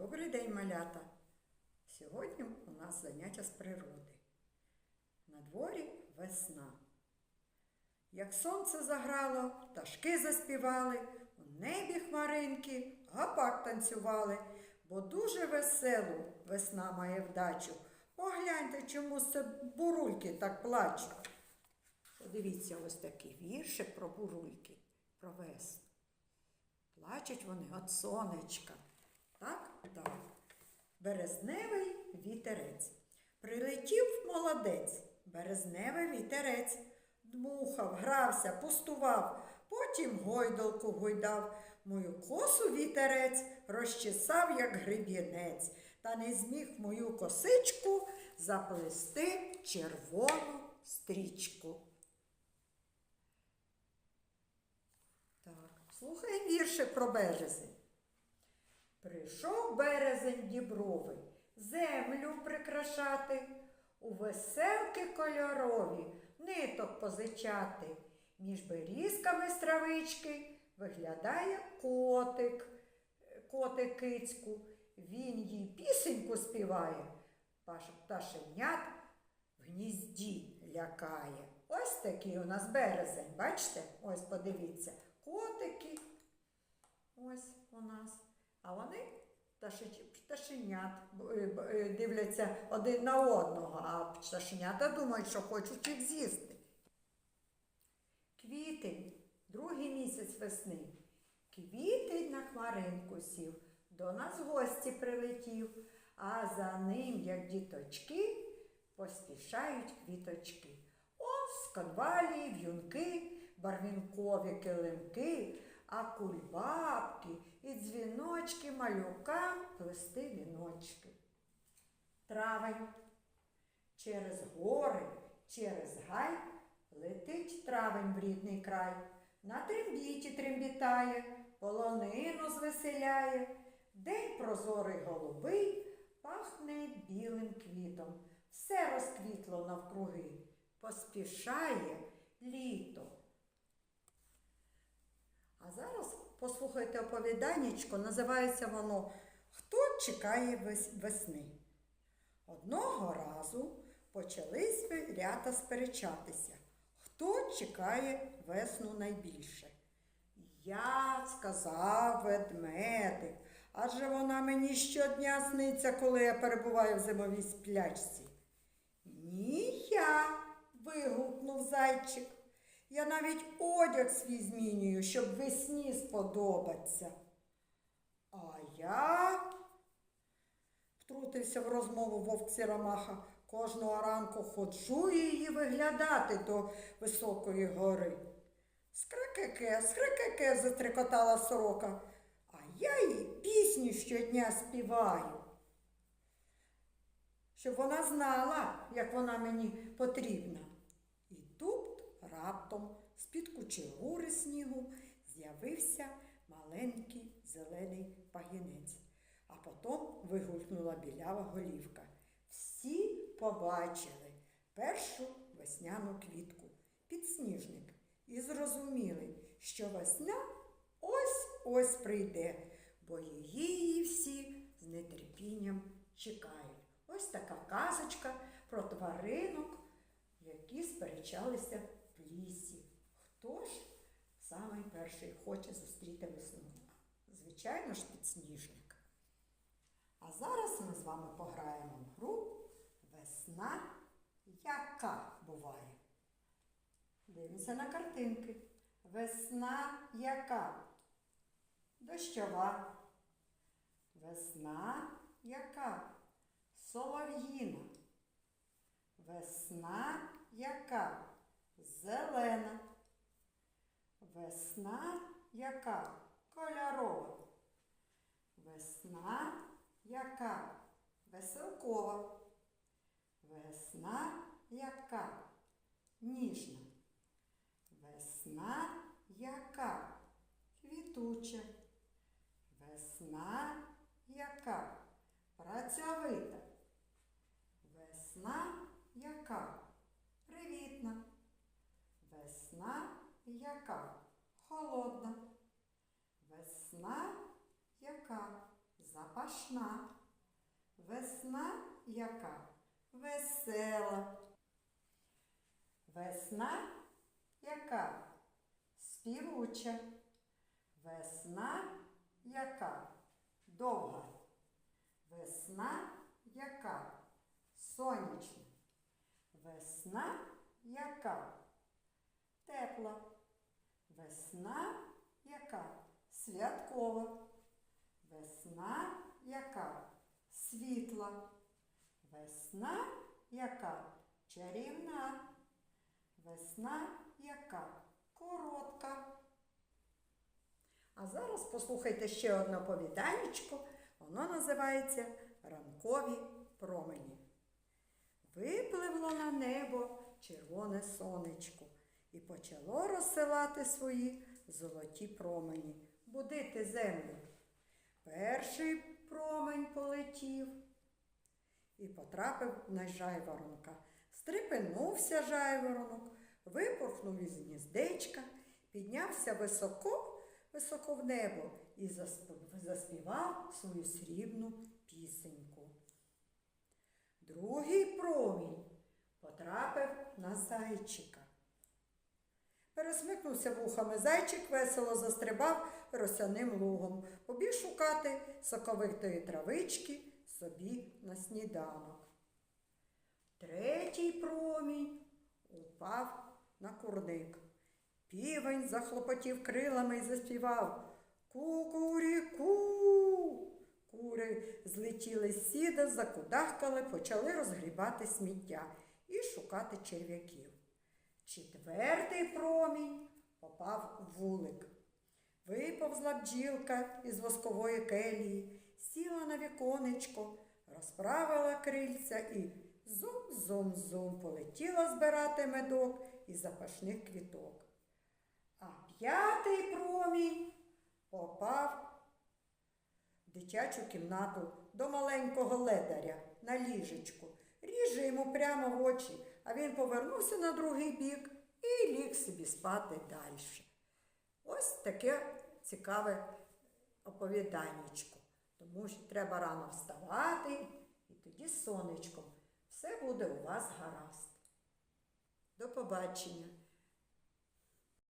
Добрий день, малята! Сьогодні у нас заняття з природи. На дворі весна. Як сонце заграло, пташки заспівали, у небі хмаринки, гапак танцювали, бо дуже веселу весна має вдачу. Погляньте, чому це бурульки так плачуть. Подивіться ось такий віршик про бурульки, про весну. Плачуть вони від сонечка. Так? Так. Березневий вітерець. Прилетів молодець, березневий вітерець. Дмухав, грався, пустував, потім гойдалку гойдав. Мою косу вітерець розчесав, як гребінець, та не зміг мою косичку заплести червону стрічку. Так, слухай віршик про березень. Прийшов березень дібровий, землю прикрашати, у веселки кольорові ниток позичати. Між берізками з травички виглядає котик, котик кицьку. Він їй пісеньку співає, пташенят в гнізді лякає. Ось такий у нас березень, бачите? Ось подивіться, котики. Ось у нас. А вони пташенят е, е, дивляться один на одного, а пташенята думають, що хочуть їх з'їсти. Квітень, другий місяць весни. Квітень на хмаринку сів, до нас гості прилетів, а за ним, як діточки, поспішають квіточки. Ось конвалії, в'юнки, барвінкові килимки, а кульбабки і дзвіночки малюкам плести віночки. Травень. Через гори, через гай летить травень в рідний край. На трембіті трембітає, полонину звеселяє. День прозорий голубий пахне білим квітом. Все розквітло навкруги, поспішає літо. А зараз послухайте оповіданнячко, називається воно Хто чекає весни? Одного разу почали звірята сперечатися, хто чекає весну найбільше. Я сказав ведмедик, адже вона мені щодня сниться, коли я перебуваю в зимовій сплячці. Ні, я. вигукнув зайчик. Я навіть одяг свій змінюю, щоб весні сподобаться. А я, втрутився в розмову вовк Сіромаха, кожного ранку ходжу її виглядати до високої гори. Скрикеке, скрикеке, затрикотала сорока, а я їй пісню щодня співаю. Щоб вона знала, як вона мені потрібна. Раптом з-під кучугури снігу з'явився маленький зелений пагінець, а потім вигулькнула білява голівка. Всі побачили першу весняну квітку, підсніжник, і зрозуміли, що весна ось-ось прийде, бо її всі з нетерпінням чекають. Ось така казочка про тваринок, які сперечалися лісі. Хто ж самий перший хоче зустріти весну? Звичайно ж, підсніжник. А зараз ми з вами пограємо в гру Весна яка буває. Дивимося на картинки. Весна яка? Дощова. Весна яка? Солов'їна. Весна яка? Зелена. Весна яка? Кольорова. Весна яка? Веселкова. Весна яка? Ніжна. Весна яка? Квітуча. Весна яка? Працьовита. Весна яка? Привітна. Весна яка? Холодна. Весна яка? Запашна. Весна яка? Весела. Весна яка? Співуча. Весна яка? Довга. Весна яка? Сонячна. Весна яка? Тепла. Весна яка? Святкова. Весна яка? Світла. Весна яка? Чарівна. Весна яка? Коротка. А зараз послухайте ще одне оповіданечко. Воно називається Ранкові промені. Випливло на небо червоне сонечко і почало розсилати свої золоті промені, будити землю. Перший промень полетів і потрапив на жайворонка. Стрепенувся жайворонок, випорхнув із гніздечка, піднявся високо, високо в небо і заспівав свою срібну пісеньку. Другий промінь потрапив на зайчика. Пересмикнувся вухами зайчик, весело застрибав росяним лугом, побіг шукати соковитої травички собі на сніданок. Третій промінь упав на курник. Півень захлопотів крилами і заспівав Ку-ку-рі-ку. Кури злетіли з сіда, закудахкали, почали розгрібати сміття і шукати черв'яків. Четвертий промінь попав в вулик. Виповзла бджілка із воскової келії, сіла на віконечко, розправила крильця і зум-зум-зум полетіла збирати медок із запашних квіток. А п'ятий промінь попав в дитячу кімнату до маленького ледаря на ліжечку. Ріже йому прямо в очі, а він повернувся на другий бік і ліг собі спати далі. Ось таке цікаве оповіданнячко. Тому що треба рано вставати, і тоді сонечком все буде у вас гаразд. До побачення!